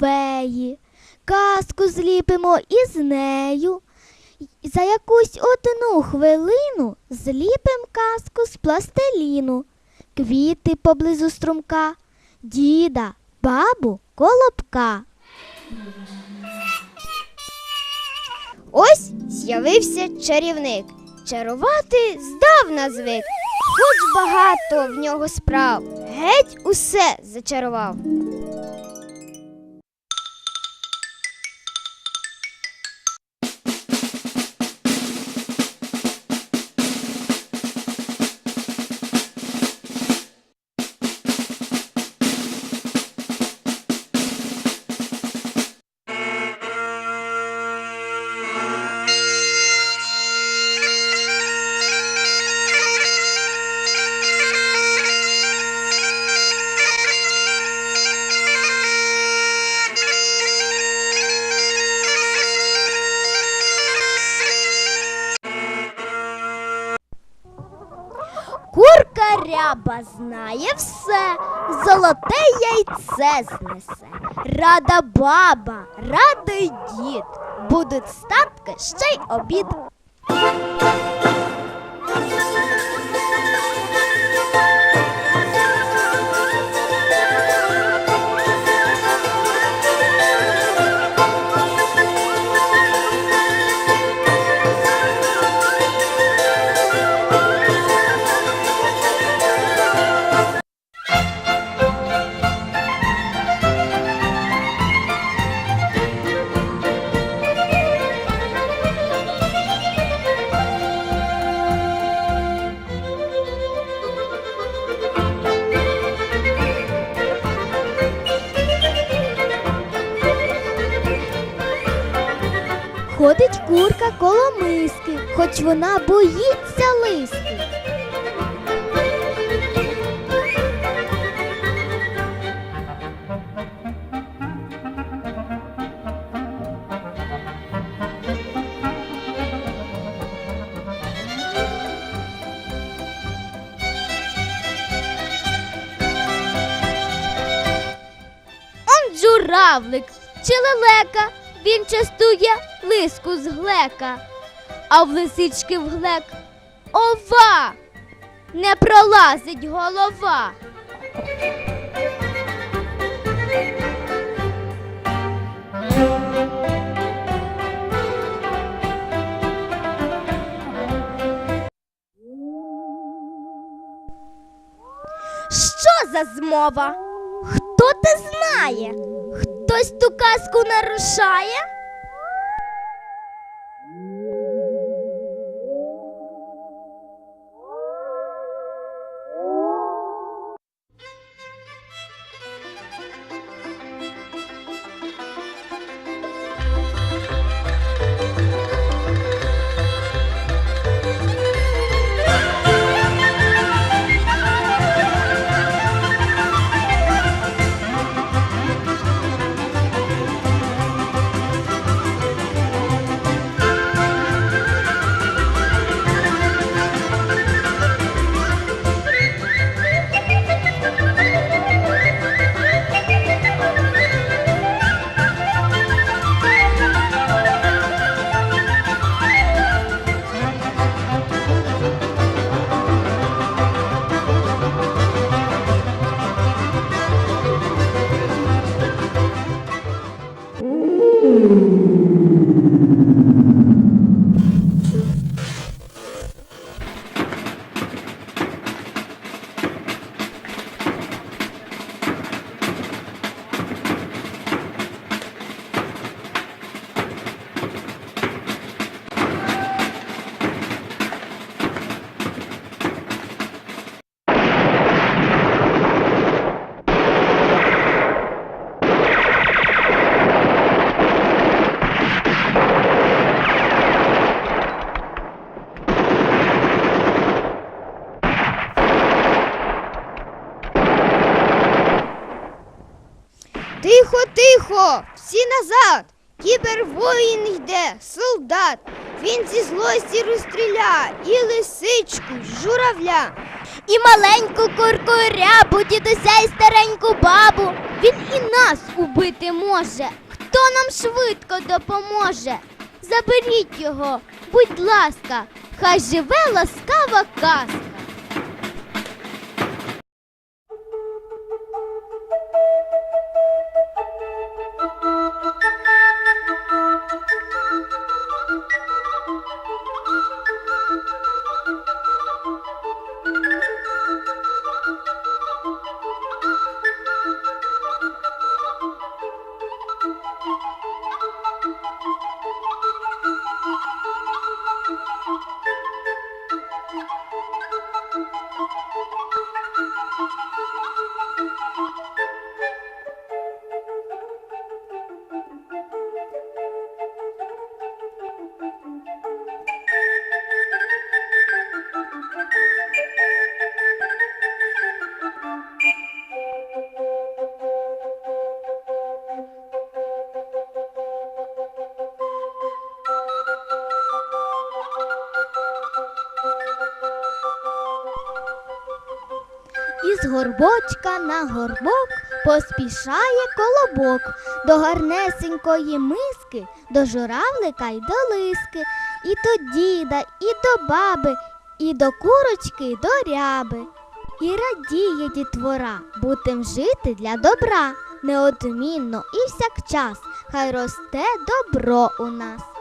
феї, казку зліпимо із нею. За якусь одну хвилину зліпим казку з пластиліну, квіти поблизу струмка, діда, бабу, колобка. Ось з'явився чарівник. Чарувати здавна звик. Хоч багато в нього справ, геть усе зачарував. Курка ряба знає все, золоте яйце знесе. Рада баба, радий дід, будуть статки ще й обід. Ходить курка коло миски, хоч вона боїться лиски. Журавлик чи лелека, він частує лиску з глека, а в лисички в глек ова, не пролазить голова. Що за змова? Хто те знає? Хтось ту казку нарушає? Тихо, всі назад. Кібервоїн йде, солдат. Він зі злості розстріля і лисичку, і журавля. і маленьку курку рябу, дідуся і стареньку бабу. Він і нас убити може. Хто нам швидко допоможе? Заберіть його, будь ласка, хай живе ласкава казка. Із горбочка на горбок поспішає колобок до гарнесенької миски, до журавлика й до лиски, і до діда, і до баби, і до курочки, до ряби. І радіє дітвора, будем жити для добра, неодмінно і всякчас, хай росте добро у нас.